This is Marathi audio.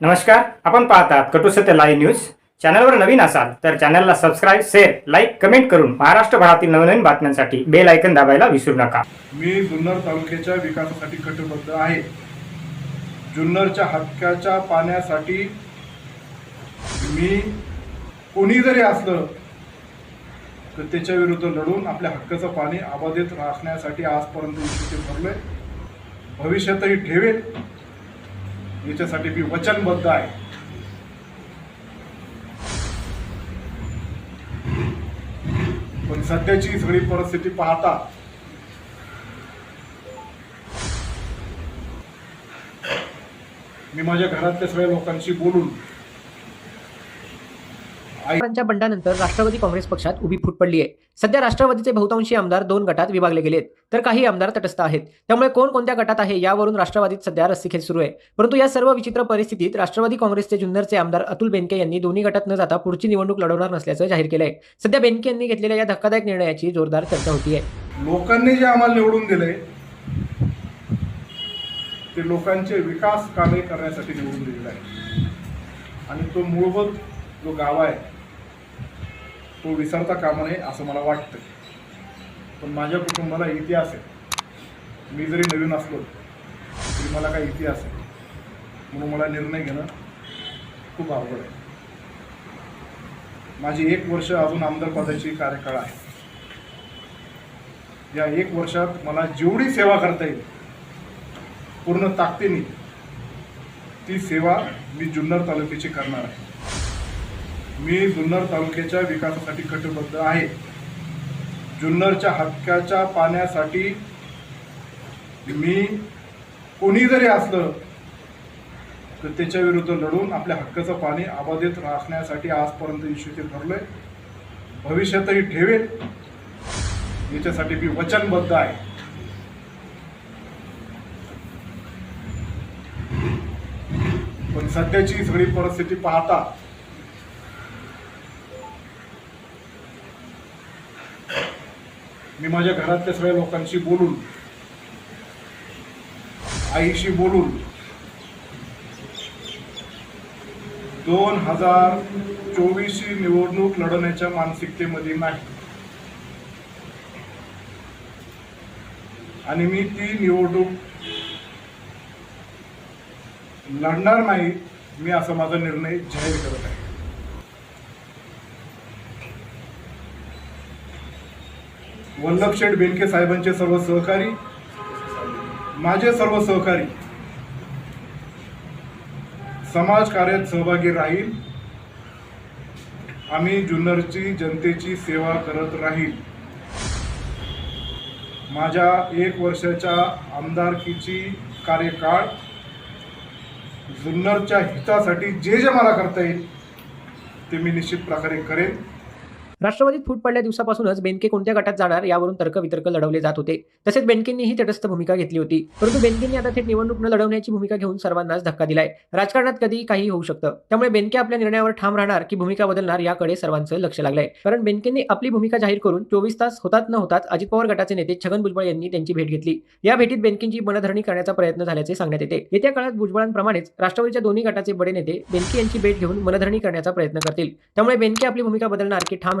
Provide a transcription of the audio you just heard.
नमस्कार आपण पाहतात कटू सत्य लाईव्ह न्यूज चॅनलवर नवीन असाल तर चॅनलला सबस्क्राईब शेअर लाईक कमेंट करून महाराष्ट्रभरातील नवनवीन बातम्यांसाठी बेल ऐकन दाबायला विसरू नका. मी जुन्नर तालुक्याच्या विकासासाठी कटिबद्ध आहे. जुन्नरच्या हक्काच्या पाण्यासाठी मी कोणी जरी असलं तर त्याच्या विरुद्ध लढून आपल्या हक्काचं पाणी अबाधित राखण्यासाठी आजपर्यंत इच्छिते भरलोय भविष्यातही ठेवेल. याच्यासाठी मी वचनबद्ध आहे. पण सध्याची सगळी परिस्थिती पाहता मी माझ्या घरातल्या सगळ्या लोकांशी बोलून आमदारांच्या बंडानंतर राष्ट्रवादी काँग्रेस पक्षात उभी फूट पडली आहे सध्या राष्ट्रवादीचे बहुतांशी आमदार दोन गटात विभागले गेलेत. तर काही आमदार तटस्थ आहेत. त्यामुळे कोण कोणत्या गटात आहे यावरून राष्ट्रवादीत सध्या रस्सीखेच सुरू आहे. परंतु या सर्व विचित्र परिस्थितीत राष्ट्रवादी काँग्रेसचे जुन्नरचे आमदार अतुल बेनके यांनी दोन्ही गटात न जाता पुढची निवडणूक लढवणार नसल्याचं जाहीर केलं आहे सध्या बेनके यांनी घेतलेल्या या धक्कादायक निर्णयाची जोरदार चर्चा होती आहे लोकांनी जे आम्हाला निवडून दिले ते लोकांचे विकास कामे करण्यासाठी निवडून दिलेलं आहे. आणि तो मूळभूत जो गाव आहे तो विसरता कामा नये असं मला वाटतं पण माझ्या कुटुंबाला इतिहास आहे. मी जरी नवीन असलो तरी मला काही इतिहास आहे. म्हणून मला निर्णय घेणं खूप अवघड आहे. माझी एक वर्ष अजून आमदार पदाची कार्यकाळ आहे. या एक वर्षात मला जेवढी सेवा करता येईल पूर्ण ताकदीने ती सेवा मी जुन्नर तालुक्याची करणार आहे. मी जुन्नर तालुक्याच्या विकासासाठी कटिबद्ध आहे. जुन्नरच्या हक्काच्या पाण्यासाठी मी कोणी जरी असलं तर त्याच्या विरुद्ध लढून आपल्या हक्काचं पाणी अबाधित राखण्यासाठी आजपर्यंत इच्छिते आहे भविष्यातही ठेवेल. याच्यासाठी मी वचनबद्ध आहे. पण सध्याची सगळी परिस्थिती पाहता मी माझ्या घरातल्या सगळ्या लोकांशी बोलून आईशी बोलून दोन हजार चोवीसची निवडणूक लढवण्याच्या मानसिकतेमध्ये नाही. आणि मी ती निवडणूक लढणार नाही मी असा माझा निर्णय जाहीर करत आहे. वल्लभ शेठ बेनके साहेबांचे सर्व सहकारी माझे सर्व सहकारी समाज कार्यात सहभागी राहील. आम्ही जुन्नरची जनतेची सेवा करत राहील. माझ्या एक वर्षाच्या आमदारकीची कार्यकाळ जुन्नरच्या हितासाठी जे जे मला करता येईल ते मी निश्चित प्रकारे करेन. राष्ट्रवादीत फूट पडल्या दिवसापासूनच बेनके कोणत्या गटात जाणार यावरून तर्कवितर्क लढवले जात होते. तसेच बेनकेंनीही तटस्थ भूमिका घेतली होती. परंतु बेनकेंनी आता थेट निवडणूक न लढवण्याची भूमिका घेऊन सर्वांनाच धक्का दिलाय. राजकारणात कधीही काही होऊ शकतं. त्यामुळे बेनके आपल्या निर्णयावर ठाम राहणार की भूमिका बदलणार याकडे सर्वांचं लक्ष लागलंय. कारण बेनकेंनी आपली भूमिका जाहीर करून चोवीस तास होतात न होताच अजित पवार गटाचे नेते छगन भुजबळ यांनी त्यांची भेट घेतली. या भेटीत बेनकेंची मनधरणी करण्याचा प्रयत्न झाल्याचे सांगण्यात येते. येत्या काळात भुजबळांप्रमाणेच राष्ट्रवादीच्या दोन्ही गटाचे बडे नेते बेनके यांची भेट घेऊन मनधरणी करण्याचा प्रयत्न करतील. त्यामुळे बेनके आपली भूमिका बदलणार की ठाम